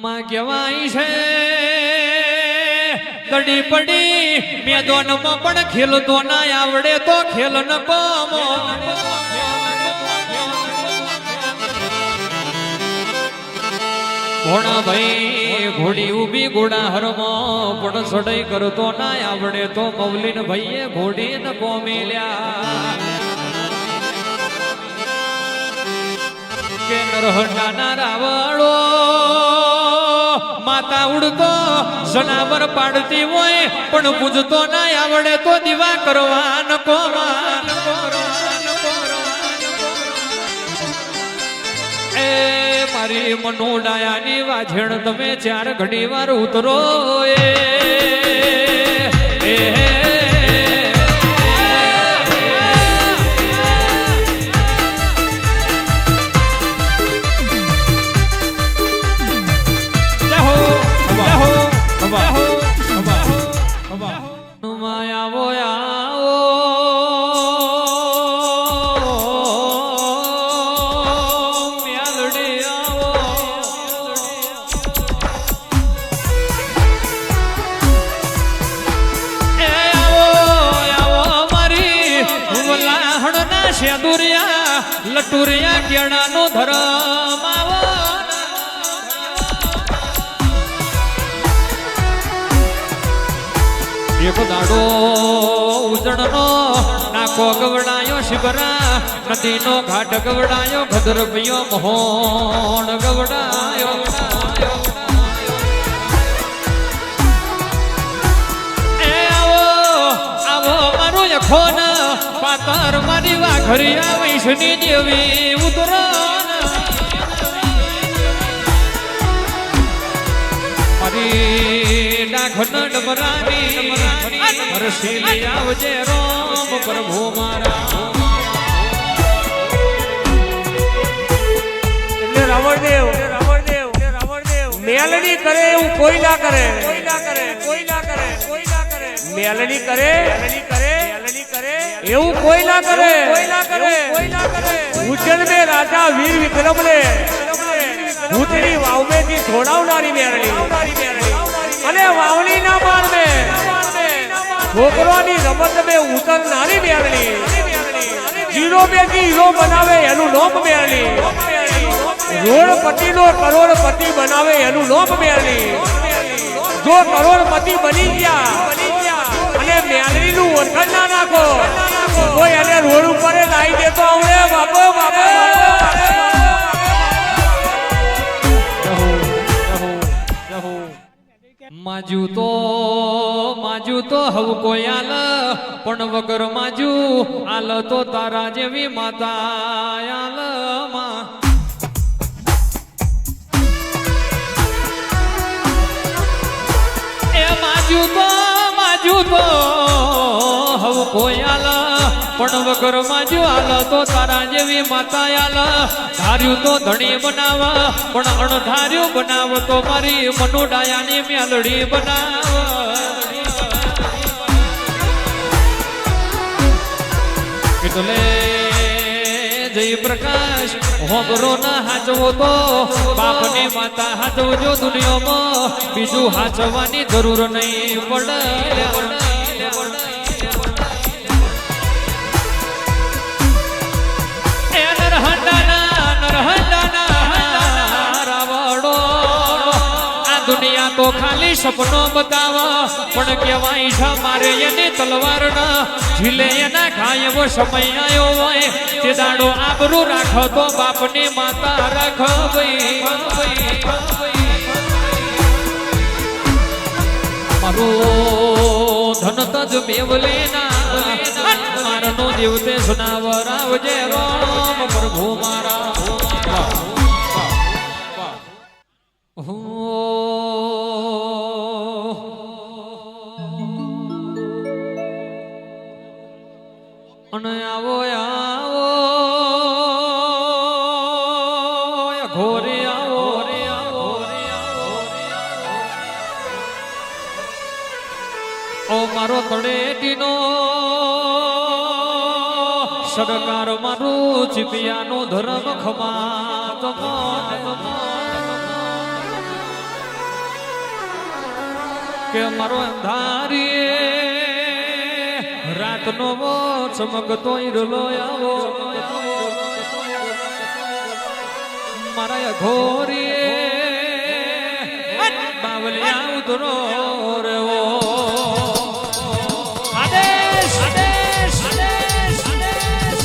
માં કહેવાય છે તડી પડી, મેદાનમાં પણ ખેલતો ના આવડે તો ખેલ ન પામો. ઘોડા ભાઈ ઘોડી ઊભી ઘોડા હરમો પણ સડાઈ કરતો ના આવડે તો મૌલિન ભાઈએ ઘોડી ન કોમેલ્યા કે નરહંડાના રાવળો માતા ઉડતો જનાવર પાડતી હોય પણ પૂજતો ના આવડે તો દીવા કરવા ન કોમાન એ મારી મનોડાયાની વાઝેણ તમે ચાર ઘડી વાર ઉતરો એ, હનુમાન આવો આવો મ્યાલડી આવો મારી વલાહણના શેદુરિયા લટુરિયા કેળાનો ધરમ એક દાડો ઉજળનો નાકો ગવડાયો શિબરા નદીનો ઘાટ ગવડાયો ભદ્રભયો મહોણ ગવડાયો પાતર મારી વાઘરી વૈષ્ણી દેવી ઉતરો મારી ડાખન ડમરાની હરસીલી આવજે રોમ પ્રભુ મારા રાવણદેવ રાવણદેવ કરે એવું કોઈ ના કરે. કોઈ ના કરે કોઈ ના કરે કોઈ ના કરે મેલડી કરે મેલડી કરે મેલડી કરે એવું કોઈ ના કરે. કોઈ ના કરે કોઈ ના કરે ઉજ્જૈન મે રાજા વીર વિક્રમ ને ભૂતની વાવમેથી છોડાવનારી મેલડી અને વાવણી ના માર મે છોકરોની રમત મે ઉતરનારી મેલડી જીરો બે હીરો બનાવે એનું નામ મેળવી. રોડપતિ નો કરોડપતિ બનાવે એનું નામ મેળવી. જો કરોડપતિ બની ગયા અને મેળવી નું ઓળખાણ ના નાખો કોઈ એને રોડ ઉપર લાવી દેતો આવડે. બાપો બાપો. માજુ તો માજુ તો હવ કોઈ આલ, પણ વગર માજુ આલ તો તારા જેવી માતા આલમાં. એ માજુ તો માજુ તો કોઈ આલ પણ વગર જો આલ તો તારા જેવી માતા આલ. ધાર્યું તો ધણી બનાવ, પણ અણધાર્યું બનાવ તો મારી મનોડાયાની મેલડી બનાવ. એટલે જય પ્રકાશ હોબરો ના હાચવો તો, બાપની માતા હાચવજો દુનિયામાં. બીજું હાચવાની જરૂર નહીં પડે. તો ખાલી સપનો બતાવા. પણ કહેવાય છે, મારે એની તલવાર ના ઝીલે એના ખાય એવો સમય આવ્યો હોય. તે દાડો આબરું રાખો તો બાપની માતા રાખ મારો ધન તજ મેવલેના મારનો દેવતે સુનાવર આવજે રામ પ્રભુ મારા. ઘોરે આવો રે આવો ઓ મારો તળેટીનો સરકાર મારું ચીપિયાનો ધર્મ ખમા કે મારો અંધારીએ રાતનો વો ચમકતો ઈરલો આવો મારા ઘોરીએ બાવલિયા ઉતરો રેવો. આદેશ આદેશ આદેશ આદેશ.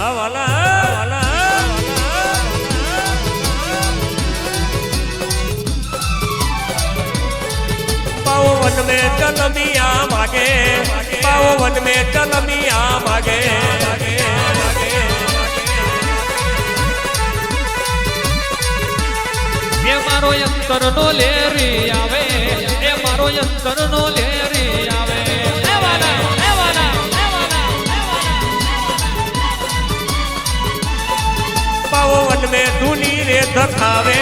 આ કલમિયા માગે ओवन में આ ભાગે એ મારો યંતર નો લેરી આવે. એ મારો યંતર નો લેરી આવે. પાવન મે ધૂની રે ધખાવે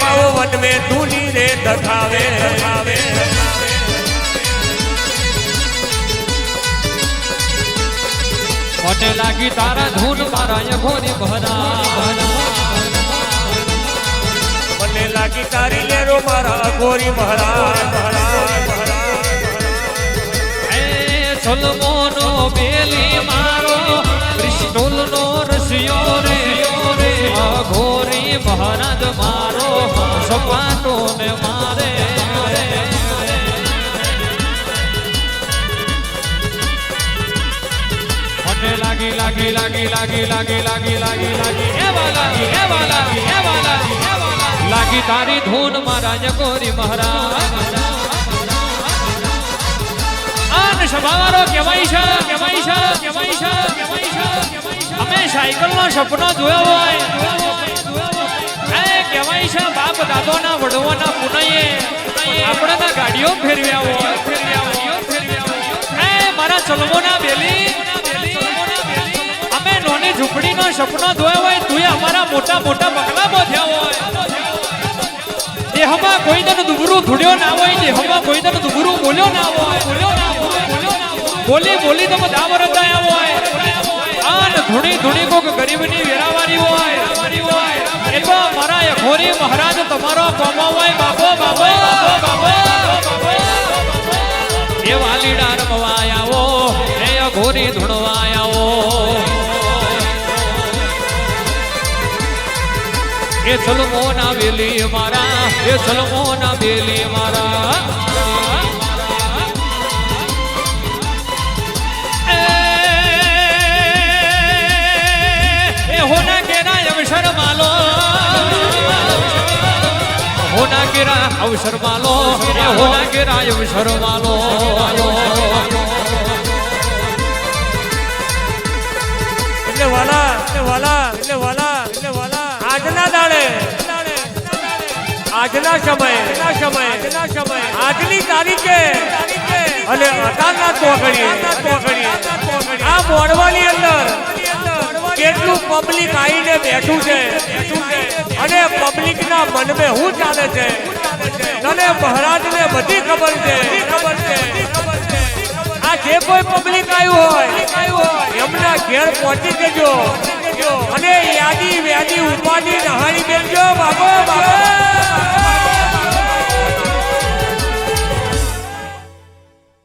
પાવન મે ધૂની રે ધખાવે ધખાવે મને લાગી તારા ધૂન મારા યઘોની ભરા મને લાગી તારી લેરો મારા ગોરી મહારાજ મહારાજ મહારાજ એ છલમો નો બેલી મારો ક્રિસ્ટોલ નો રસિયો રે ઘોરી મહારાજ મારો સપાટો ને મારે. લાગી લાગી લાગી લાગી લાગી લાગી લાગી લાગી. એ વાલા એ વાલા એ વાલા એ વાલા લાગી તારી ધૂન મહારાજ જગોરી મહારાજ. આન સભાવાળો કેવાય છે કેવાય છે કેવાય છે કેવાય છે. અમે સાયકલનો સપનો જોયો હોય. એ કહેવાય છે, બાપ દાદોના વડવાના પુનયે આપણે ના ગાડીઓ ફેરવ્યા હોય. ફેરવ્યા હોય ફેરવ્યા હોય મારા ચલમોના બેલી ઝૂંપડીનો સપનો ધોયો હોય તુએ અમારા મોટા મોટા બંગલામાં બોધ્યા હોય. દેહમાં કોઈ દન દુબરું ધૂડ્યો ના હોય, દેહમાં કોઈ દન દુબરું બોલ્યો ના હોય. બોલ્યો ના હોય. બોલી બોલી તમે દાવર ગયા હોય. આન ધૂણી ધૂણી કોક ગરીબની વેરાવારી હોય. એ મારા અઘોરી મહારાજ તમારો કોમો હોય, બાપો બાપો બાપો એ વાલીડા રમવા આવો, એ અઘોરી ધૂણવા એ સલમો ના વેલી મારા, એ સલમો ના વેલી મારા. હોના કેરા અવસર માલો. હોના કેરા અવસર માલો. એટલે વાલા એટલે વાલા એટલે વાલા. આજના સમયે આજના સમયે, આજના તારીખે અને અતારના ચોકડીએ આ મોડવાની અંદર કેટલું પબ્લિક આવીને બેઠું છે અને પબ્લિકના મનમાં શું ચાલે છે? અને મહારાજને બધી ખબર છે? ખબર છે આ જે કોઈ પબ્લિક આવ્યું હોય એમના ઘેર પહોંચી જજો. અને યાદી વ્યાદી ઉપાધિ નહાળી બેસજો બાબો બાબો.